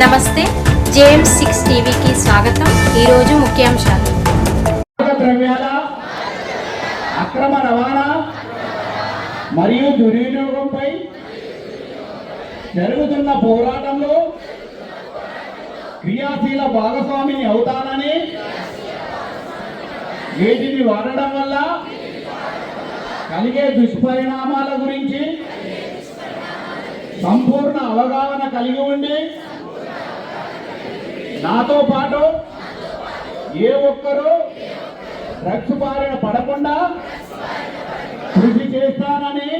నమస్తే JM six టీవీకి స్వాగతం. ఈరోజు ముఖ్యాంశాలు. ద్రవ్యాల అక్రమ రవాణా మరియు దుర్వినియోగంపై జరుగుతున్న పోరాటంలో క్రియాశీల భాగస్వామిని అవుతానని వీటిని వాడడం వల్ల కలిగే దుష్పరిణామాల గురించి సంపూర్ణ అవగాహన కలిగి ఉండి నాతో పాటు ఏ ఒక్కరూ డ్రగ్స్ బారిన పడకుండా కృషి చేస్తానని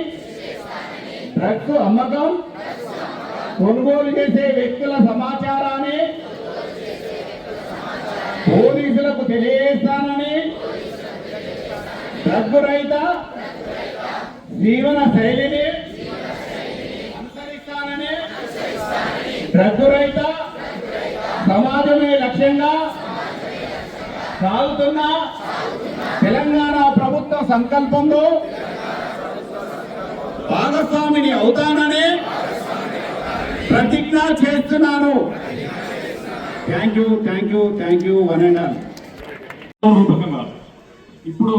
డ్రగ్స్ అమ్మకం కొనుగోలు చేసే వ్యక్తుల సమాచారాన్ని పోలీసులకు తెలియజేస్తానని డ్రగ్ రహిత జీవన శైలిని అనుసరిస్తానని డ్రగ్ రహిత లక్ష్యంగా సాగుతున్న తెలంగాణ ప్రభుత్వ సంకల్పంలో భాగస్వామిని అవుతానని ప్రతిజ్ఞ చేస్తున్నాను. Thank you thank you thank you one and all రూపకంగా ఇప్పుడు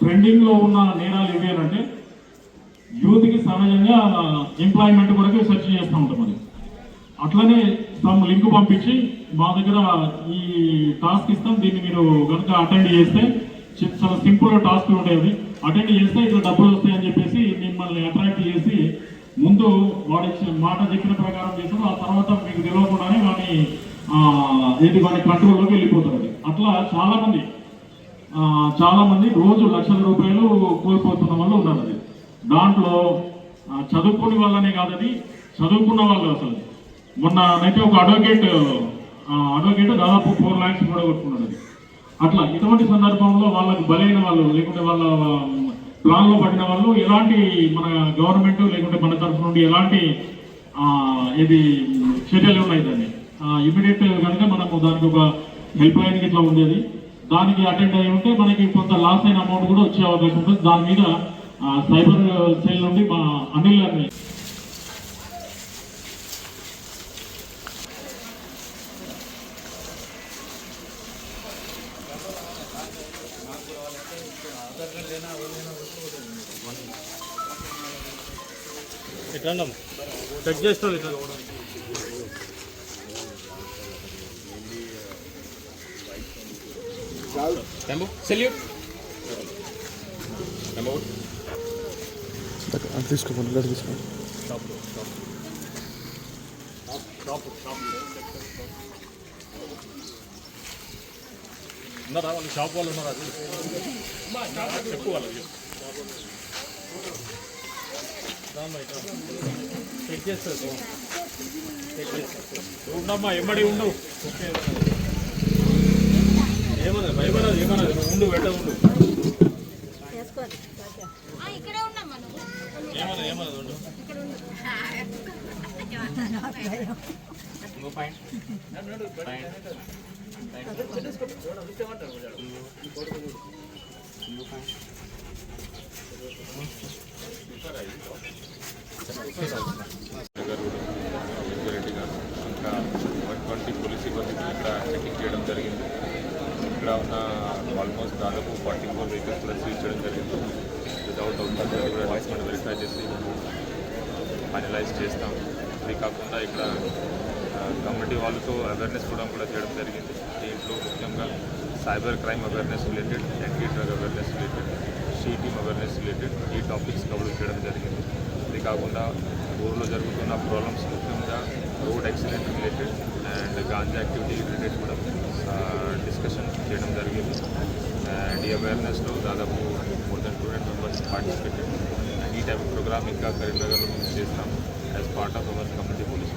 ట్రెండింగ్లో ఉన్న నేరాలు ఏవి అంటే యూత్కి సహజంగా ఎంప్లాయ్మెంట్ కొరకు సెర్చ్ చేస్తూ ఉంటాం అది అట్లనే సమ్ లింక్ పంపించి మా దగ్గర ఈ టాస్క్ ఇస్తాం. దీన్ని మీరు కనుక అటెండ్ చేస్తే చాలా సింపుల్ టాస్క్ ఉండేది అటెండ్ చేస్తే ఇట్లా డబ్బులు వస్తాయని చెప్పేసి మిమ్మల్ని అట్రాక్ట్ చేసి ముందు వాడి మాట చెప్పిన ప్రకారం చేస్తారు. ఆ తర్వాత మీకు తెలియకుండానే వాడిని ఇది వాడి కంట్రోల్లోకి వెళ్ళిపోతుంది అట్లా చాలామంది చాలామంది రోజు లక్షల రూపాయలు కోల్పోతున్న వాళ్ళు ఉన్నారు అది. దాంట్లో చదువుకుని వాళ్ళనే కాదు చదువుకున్న వాళ్ళు అసలు మొన్న అయితే ఒక అడ్వకేట్ అడ్వకేట్ దాదాపు ఫోర్ ల్యాక్స్ కూడా కొట్టుకున్నాడు అది. అట్లా ఇటువంటి సందర్భంలో వాళ్ళకు బలైన వాళ్ళు లేకుంటే వాళ్ళ ప్లాన్లో పడిన వాళ్ళు ఎలాంటి మన గవర్నమెంట్ లేకుంటే మన తరఫు నుండి ఎలాంటి ఇది చర్యలు ఉన్నాయి దాన్ని? ఇమీడియట్ కనుక మనము దానికి ఒక హెల్ప్ లైన్ ఇట్లా ఉండేది. దానికి అటెండ్ అయి ఉంటే మనకి కొంత లాస్ అయిన అమౌంట్ కూడా వచ్చే అవకాశం ఉంటుంది. దాని మీద సైబర్ సెల్ నుండి మా అనిల్ గారిని చెక్ చేస్తాను ఇట్లా. Tembo. అది తీసుకోండి తీసుకోండి ఉన్నారా వాళ్ళు షాప్ వాళ్ళు ఉన్నారా చెప్పు వాళ్ళకి. చెక్ చేస్తారు ఉండమ్మా ఎమ్మడి ఉండు. ఏమన్నది భయపడదు ఏమన్నది నువ్వు ఉండు పెట్ట ఉండు. ఏమన్నది ఏమన్నది ఉండు. fine. Fine. రెడ్డి గారు ఇంకా వన్ ట్వంటీ పోలీస్ సిబ్బందికి ఇక్కడ చెకింగ్ చేయడం జరిగింది ఇక్కడ ఉన్న ఆల్మోస్ట్ దాదాపు ఫార్టీ ఫోర్ వెహికల్స్ కూడా సీజ్ చేయడం జరిగింది వితౌట్ అవుట్ కూడా డాక్యుమెంట్ వెరిఫై చేసి ఫైనలైజ్ చేస్తాం అది కాకుండా ఇక్కడ కమిటీ వాళ్ళతో అవేర్నెస్ కూడా కూడా చేయడం జరిగింది. దీంట్లో ముఖ్యంగా cyber crime awareness related anti drug awareness related she team awareness related ఈ టాపిక్స్ కవర్ చేయడం జరిగింది. ఇది కాకుండా ఊర్లో జరుగుతున్న ప్రాబ్లమ్స్ ముఖ్యంగా road accident related and ganja activity related కూడా డిస్కషన్ చేయడం జరిగింది. అండ్ ఈ అవేర్నెస్లో దాదాపు more than two hundred members participated and ఈ టైప్ ప్రోగ్రామ్ ఇంకా కరీంనగర్లో మేము చేస్తాం as part of our community police